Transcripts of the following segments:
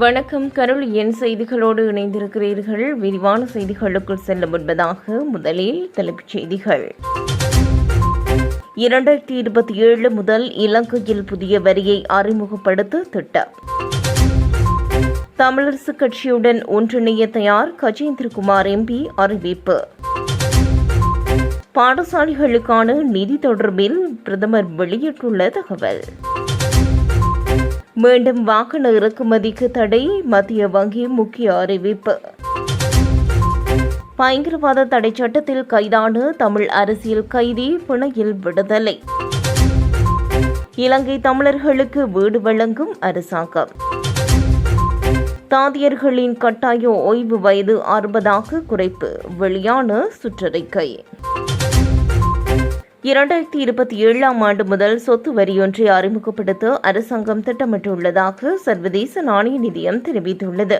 வணக்கம். கருள் என் செய்திகளோடு இணைந்திருக்கிறீர்கள். விரிவான செய்திகளுக்குள் செல்ல முன்பதாக முதலில் தலைப்புச் செய்திகள். இரண்டாயிரத்தி இருபத்தி ஏழு முதல் இலங்கையில் புதிய வரியை அறிமுகப்படுத்த திட்டம். தமிழரசுக் கட்சியுடன் ஒன்றிணைய தயார் கஜேந்திரகுமார் எம்பி அறிவிப்பு. பாடசாலைகளுக்கான நிதி தொடர்பில் பிரதமர் வெளியிட்டுள்ள தகவல். மீண்டும் வாகன இறக்குமதிக்கு தடை மத்திய வங்கி முக்கிய அறிவிப்பு. பயங்கரவாத தடை சட்டத்தில் கைதான தமிழ் அரசியல் கைதி பிணையில் விடுதலை. இலங்கை தமிழர்களுக்கு வீடு வழங்கும் அரசாங்கம். தாதியர்களின் கட்டாய ஓய்வு வயது அறுபதாக குறைப்பு வெளியான சுற்றறிக்கை. இரண்டாயிரத்தி இருபத்தி ஏழாம் ஆண்டு முதல் சொத்து வரியொன்றை அறிமுகப்படுத்த அரசாங்கம் திட்டமிட்டுள்ளதாக சர்வதேச நாணய நிதியம் தெரிவித்துள்ளது.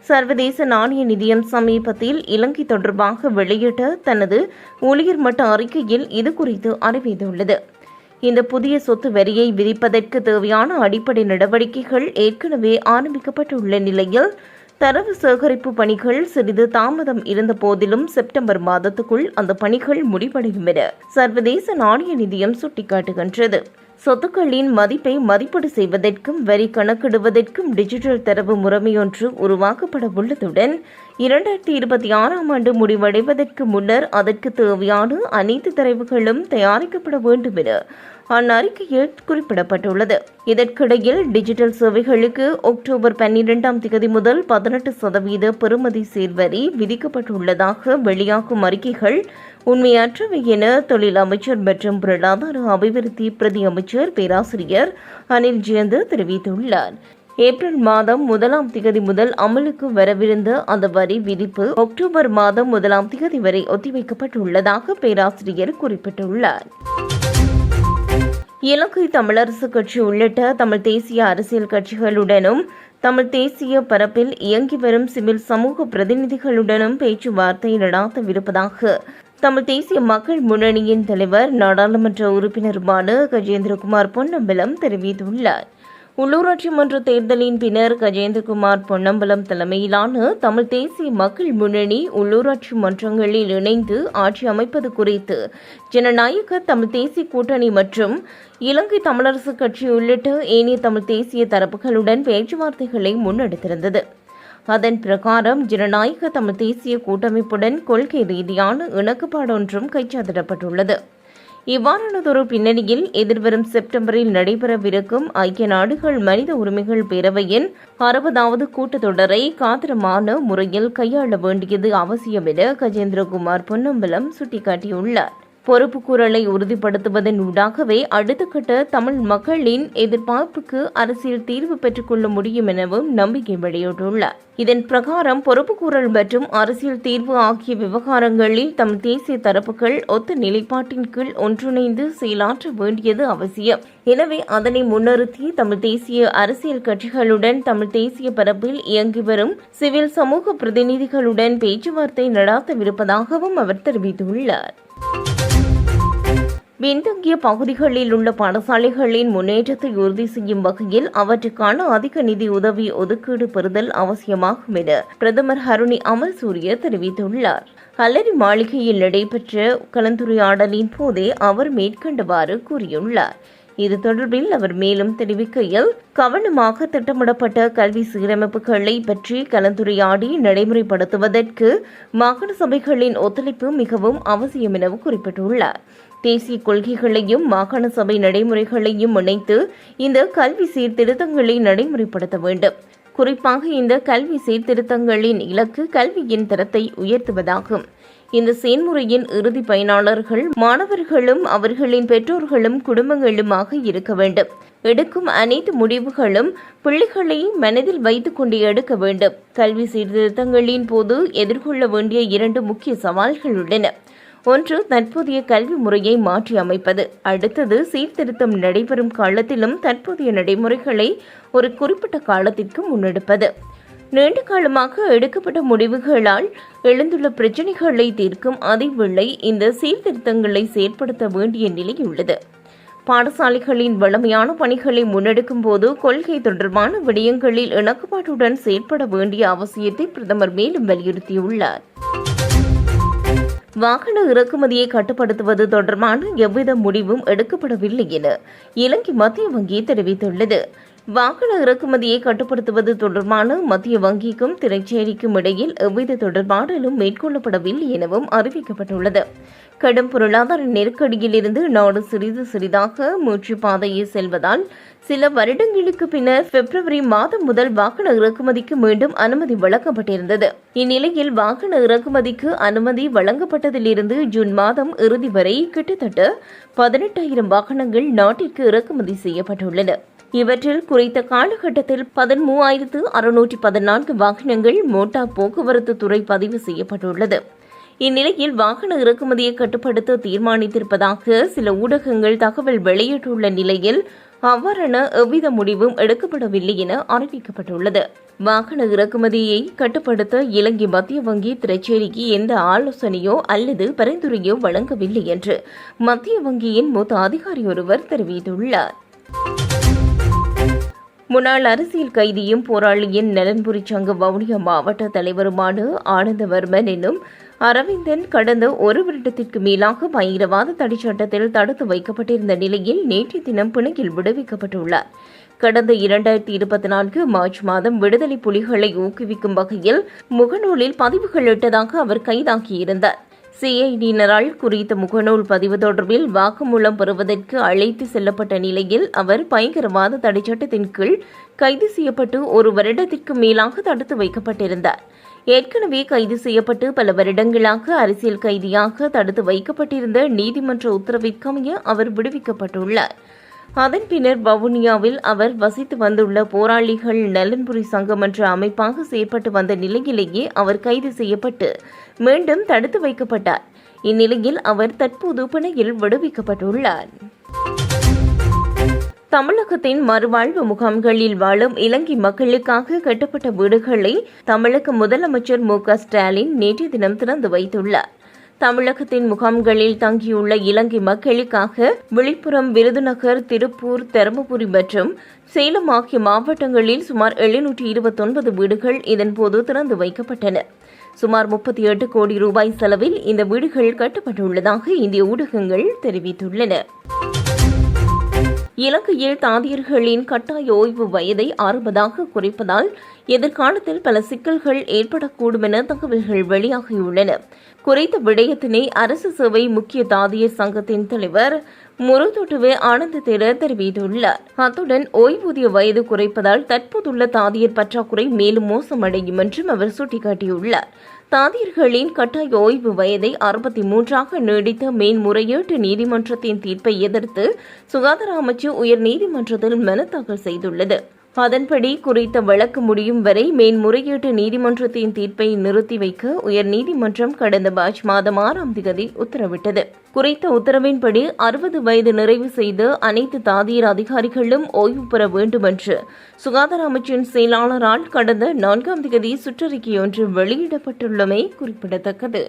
சர்வதேச நாணய நிதியம் சமீபத்தில் இலங்கை தொடர்பாக வெளியிட்ட தனது ஊழியர் மட்ட அறிக்கையில் இது குறித்து அறிவித்துள்ளது. இந்த புதிய சொத்து வரியை விதிப்பதற்கு தேவையான அடிப்படை நடவடிக்கைகள் ஏற்கனவே ஆரம்பிக்கப்பட்டுள்ள நிலையில் தரவு சேகரிப்பு பணிகள் சிறிது தாமதம் இருந்த போதிலும் செப்டம்பர் மாதத்துக்குள் அந்த பணிகள் முடிவடையும் என சர்வதேச நாணய நிதியம் சுட்டிக்காட்டுகின்றது. சொத்துக்களின் மதிப்பை மதிப்பீடு செய்வதற்கும் வரி கணக்கிடுவதற்கும் டிஜிட்டல் தரவு முறைமையொன்று உருவாக்கப்பட உள்ளதுடன் இரண்டாயிரத்தி இருபத்தி ஆறாம் ஆண்டு முடிவடைவதற்கு முன்னர் அதற்கு தேவையான அனைத்து தரவுகளும் தயாரிக்கப்பட வேண்டும் என அந்நறிக்கையில் குறிப்பிடப்பட்டுள்ளது. இதற்கிடையில் டிஜிட்டல் சேவைகளுக்கு அக்டோபர் பன்னிரெண்டாம் தேதி முதல் பதினெட்டு சதவீத பெறுமதி சேர்வரி விதிக்கப்பட்டுள்ளதாக வெளியாகும் அறிக்கைகள் உண்மையற்றவை என தொழில் அமைச்சர் மற்றும் பொருளாதார அபிவிருத்தி பிரதி அமைச்சர் பேராசிரியர் அனில் ஜெயந்த் தெரிவித்துள்ளார். ஏப்ரல் மாதம் முதலாம் திகதி முதல் அமலுக்கு வரவிருந்த அந்த வரி விதிப்பு அக்டோபர் மாதம் முதலாம் திகதி வரை ஒத்திவைக்கப்பட்டுள்ளதாக பேராசிரியர் குறிப்பிட்டுள்ளார். இலங்கை தமிழரசு கட்சி உள்ளிட்ட தமிழ் தேசிய அரசியல் கட்சிகளுடனும் தமிழ் தேசிய பரப்பில் இயங்கி வரும் சிவில் சமூக பிரதிநிதிகளுடனும் பேச்சுவார்த்தை நடாத்தவிருப்பதாக தமிழ் தேசிய மக்கள் முன்னணியின் தலைவர் நாடாளுமன்ற உறுப்பினருமான கஜேந்திரகுமார் பொன்னம்பலம் தெரிவித்துள்ளார். உள்ளூராட்சி மன்ற தேர்தலின் பின்னர் கஜேந்திரகுமார் பொன்னம்பலம் தலைமையிலான தமிழ் தேசிய மக்கள் முன்னணி உள்ளூராட்சி மன்றங்களில் இணைந்து ஆட்சி அமைப்பது குறித்து ஜனநாயக தமிழ் தேசிய கூட்டணி மற்றும் இலங்கை தமிழரசு கட்சி உள்ளிட்ட ஏனைய தமிழ் தேசிய தரப்புகளுடன் பேச்சுவார்த்தைகளை முன்னெடுத்திருந்தது. அதன் பிரகாரம் ஜனநாயக தமிழ் தேசிய கூட்டமைப்புடன் கொள்கை ரீதியான இணக்கப்பாடொன்றும் கைச்சாதிடப்பட்டுள்ளது இவ்வாறானதொரு பின்னணியில் எதிர்வரும் செப்டம்பரில் நடைபெறவிருக்கும் ஐக்கிய நாடுகள் மனித உரிமைகள் பேரவையின் அறுபதாவது கூட்டத்தொடரை காத்திரமான முறையில் கையாள வேண்டியது அவசியம் என கஜேந்திரகுமார் பொன்னம்பலம் சுட்டிக்காட்டியுள்ளார். பொறுப்புக்கூறலை உறுதிப்படுத்துவதன் ஊடாகவே அடுத்த கட்ட தமிழ் மக்களின் எதிர்பார்ப்புக்கு அரசியல் தீர்வு பெற்றுக்கொள்ள முடியும் எனவும் நம்பிக்கை வெளியிட்டுள்ளார். இதன் பிரகாரம் பொறுப்புக்கூறல் மற்றும் அரசியல் தீர்வு ஆகிய விவகாரங்களில் தம் தேசிய தரப்புகள் ஒத்த நிலைப்பாட்டின் கீழ் ஒன்றிணைந்து செயலாற்ற வேண்டியது அவசியம். எனவே அதனை முன்னிறுத்தி தமிழ் தேசிய அரசியல் கட்சிகளுடன் தமிழ் தேசிய பரப்பில் இயங்கி வரும் சிவில் சமூக பிரதிநிதிகளுடன் பேச்சுவார்த்தை நடாத்தவிருப்பதாகவும் அவர் தெரிவித்துள்ளார். பின்தங்கிய பகுதிகளில் உள்ள பாடசாலைகளின் முன்னேற்றத்தை உறுதி செய்யும் வகையில் அவற்றுக்கான அதிக நிதி உதவி ஒதுக்கீடு பெறுதல் அவசியமாகும் என பிரதமர் ஹருணி அமர் சூரிய தெரிவித்துள்ளார். கல்லறி மாளிகையில் நடைபெற்ற கலந்துரையாடலின் போதே அவர் மேற்கண்டவாறு கூறியுள்ளார். இது தொடர்பில் அவர் மேலும் தெரிவிக்கையில் கவனமாக திட்டமிடப்பட்ட கல்வி சீரமைப்புகளை பற்றி கலந்துரையாடி நடைமுறைப்படுத்துவதற்கு மாகாண சபைகளின் ஒத்துழைப்பு மிகவும் அவசியம் எனவும் குறிப்பிட்டுள்ளார். தேசிய கொள்கைகளையும் மாகாண சபை நடைமுறைகளையும் இணைத்து இந்த கல்வி சீர்திருத்தங்களை நடைமுறைப்படுத்த வேண்டும். குறிப்பாக இந்த கல்வி சீர்திருத்தங்களின் இலக்கு கல்வியின் தரத்தை உயர்த்துவதாகும். இந்த செயல்முறையின் இறுதி பயனாளர்கள் மாணவர்களும் அவர்களின் பெற்றோர்களும் குடும்பங்களுமாக இருக்க வேண்டும். எடுக்கும் அனைத்து முடிவுகளும் பிள்ளைகளை மனதில் வைத்துக் கொண்டு எடுக்க வேண்டும். கல்வி சீர்திருத்தங்களின் போது எதிர்கொள்ள வேண்டிய இரண்டு முக்கிய சவால்கள் உள்ளன. ஒன்று தற்போதைய கல்வி முறையை மாற்றி அமைப்பது. அடுத்தது சீர்திருத்தம் நடைபெறும் காலத்திலும் தற்போதைய நடைமுறைகளை ஒரு குறிப்பிட்ட காலத்திற்கு முன்னெடுப்பது. நீண்ட காலமாக எடுக்கப்பட்ட முடிவுகளால் எழுந்துள்ள பிரச்சினைகளை தீர்க்கும் அதேவேளை இந்த சீர்திருத்தங்களை செயற்படுத்த வேண்டிய நிலை உள்ளது பாடசாலைகளின் வளமையான பணிகளை முன்னெடுக்கும் போது கொள்கை தொடர்பான விடயங்களில் இணக்கப்பாட்டுடன் செயற்பட வேண்டிய அவசியத்தை பிரதமர் மேலும் வலியுறுத்தியுள்ளார். வாகன இறக்குமதியை கட்டுப்படுத்துவது தொடர்பான எவ்வித முடிவும் எடுக்கப்படவில்லை என இலங்கை மத்திய வங்கி தெரிவித்துள்ளது. வாகன இறக்குமதியை கட்டுப்படுத்துவது தொடர்பான மத்திய வங்கிக்கும் திரைச்சேரிக்கும் இடையில் எவ்வித தொடர்பாடலும் மேற்கொள்ளப்படவில்லை எனவும் அறிவிக்கப்பட்டுள்ளது. கடும் பொருளாதார நெருக்கடியிலிருந்து நாடு சிறிது சிறிதாக மூச்சு பாதையை செல்வதால் சில வருடங்களுக்கு பின்னர் பிப்ரவரி மாதம் முதல் வாகன இறக்குமதிக்கு மீண்டும் அனுமதி வழங்கப்பட்டிருந்தது. இந்நிலையில் வாகன இறக்குமதிக்கு அனுமதி வழங்கப்பட்டதிலிருந்து ஜூன் மாதம் இறுதி வரை கிட்டத்தட்ட பதினெட்டாயிரம் வாகனங்கள் நாட்டிற்கு இறக்குமதி செய்யப்பட்டுள்ளன. இவற்றில் குறித்த காலகட்டத்தில் பதிமூவாயிரத்து அறுநூற்றி பதினான்கு வாகனங்கள் மோட்டார் போக்குவரத்து துறை பதிவு செய்யப்பட்டுள்ளது. இந்நிலையில் வாகன இறக்குமதியை கட்டுப்படுத்த தீர்மானித்திருப்பதாக சில ஊடகங்கள் தகவல் வெளியிட்டுள்ள நிலையில் அவ்வாறான எவ்வித முடிவும் எடுக்கப்படவில்லை என அறிவிக்கப்பட்டுள்ளது. வாகன இறக்குமதியை கட்டுப்படுத்த இலங்கை மத்திய வங்கி திரைச்சேரிக்கு எந்த ஆலோசனையோ அல்லது பரிந்துரையோ வழங்கவில்லை என்று மத்திய வங்கியின் மூத்த அதிகாரி ஒருவர் தெரிவித்துள்ளார். முன்னாள் அரசியல் கைதியும் போராளியின் நலன்புரி சங்க வவுனியா மாவட்ட தலைவருமான ஆனந்தவர்மன் என்னும் அரவிந்தன் கடந்த ஒரு வருடத்திற்கு மேலாக பயங்கரவாத தடைச்சட்டத்தில் தடுத்து வைக்கப்பட்டிருந்த நிலையில் நேற்று தினம் பிணையில் விடுவிக்கப்பட்டுள்ளார். கடந்த இரண்டாயிரத்தி இருபத்தி நான்கு மார்ச் மாதம் விடுதலை புலிகளை ஊக்குவிக்கும் வகையில் முகநூலில் பதிவுகள் இட்டதாக அவர் கைதாகியிருந்தார் சிஐடியினரால் குறித்த முகநூல் பதிவு தொடர்பில் வாக்குமூலம் பெறுவதற்கு அழைத்து செல்லப்பட்ட நிலையில் அவர் பயங்கரவாத தடைச்சட்டத்தின் கீழ் கைது செய்யப்பட்டு ஒரு வருடத்திற்கு மேலாக தடுத்து வைக்கப்பட்டிருந்தார். ஏற்கனவே கைது செய்யப்பட்டு பல வருடங்களாக அரசியல் கைதியாக தடுத்து வைக்கப்பட்டிருந்த நீதிமன்ற உத்தரவிற்கமைய அவர் விடுவிக்கப்பட்டுள்ளார். அதன் பின்னர் வவுனியாவில் அவர் வசித்து வந்துள்ள போராளிகள் நலன்புரி சங்கம் என்ற அமைப்பாக செயற்பட்டு வந்த நிலையிலேயே அவர் கைது செய்யப்பட்டு மீண்டும் தடுத்து வைக்கப்பட்டார். இந்நிலையில் அவர் தற்போது பிணையில் விடுவிக்கப்பட்டுள்ளார். தமிழகத்தின் மறுவாழ்வு முகாம்களில் வாழும் இலங்கை மக்களுக்காக கட்டப்பட்ட வீடுகளை தமிழக முதலமைச்சர் மு க ஸ்டாலின் நேற்று தினம் திறந்து வைத்துள்ளார். தமிழகத்தின் முகாம்களில் தங்கியுள்ள இலங்கை மக்களுக்காக விழுப்புரம் விருதுநகர் திருப்பூர் தருமபுரி மற்றும் சேலம் ஆகிய மாவட்டங்களில் சுமார் எழுநூற்றி இருபத்தொன்பது வீடுகள் இதன்போது திறந்து வைக்கப்பட்டன. சுமார் முப்பத்தி எட்டு கோடி ரூபாய் செலவில் இந்த வீடுகள் கட்டப்பட்டுள்ளதாக இந்திய ஊடகங்கள் தெரிவித்துள்ளன. இலங்கையில் தாதியர்களின் கட்டாய ஓய்வு வயதை அறுபதாக குறைப்பதால் எதிர்காலத்தில் பல சிக்கல்கள் ஏற்படக்கூடும் என தகவல்கள் வெளியாகியுள்ளன. குறித்த விடயத்தினை அரசு சேவை முக்கிய தாதியர் சங்கத்தின் தலைவர் முருதொட்டுவே ஆனந்த தேரர் தெரிவித்துள்ளார். அத்துடன் ஓய்வூதிய வயது குறைப்பதால் தற்போதுள்ள தாதியர் பற்றாக்குறை மேலும் மோசமடையும் என்றும் அவர் சுட்டிக்காட்டியுள்ளார். தாதியர்களின் கட்டாய ஓய்வு வயதை அறுபத்தி மூன்றாக நீடித்த மேன்முறையீட்டு நீதிமன்றத்தின் தீர்ப்பை எதிர்த்து சுகாதார அமைச்சு உயர் நீதிமன்றத்தில் மனு தாக்கல் செய்துள்ளது. அதன்படி குறித்த வழக்கு முடியும் வரை மேன்முறையீட்டு நீதிமன்றத்தின் தீர்ப்பை நிறுத்தி வைக்க உயர் நீதிமன்றம் கடந்த மார்ச் மாதம் ஆறாம் தேதி உத்தரவிட்டது. குறித்த உத்தரவின்படி அறுபது வயது நிறைவு செய்த அனைத்து தாதியர் அதிகாரிகளும் ஓய்வு பெற வேண்டும் என்று சுகாதார அமைச்சின் செயலாளரால் கடந்த நான்காம் தேதி சுற்றறிக்கை ஒன்று வெளியிடப்பட்டுள்ளமை குறிப்பிடத்தக்கது.